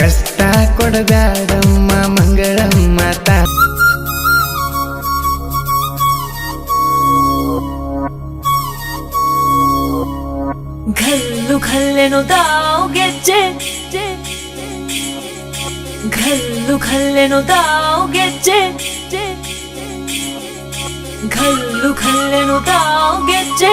ಕಷ್ಟ ಕೊಡಬ್ಯಾಡಮ್ಮ ಮಂಗಳಮ್ಮ ತಾ ಘಲ್ಲು ಘಲ್ಲೆನು ತಾವು ಗೆಜ್ಜೆ ಘಲ್ಲು ಘಲ್ಲೆನು ತಾವು ಗೆಜ್ಜೆ ಘಲ್ಲು ಘಲ್ಲೆನು ತಾವು ಗೆಜ್ಜೆ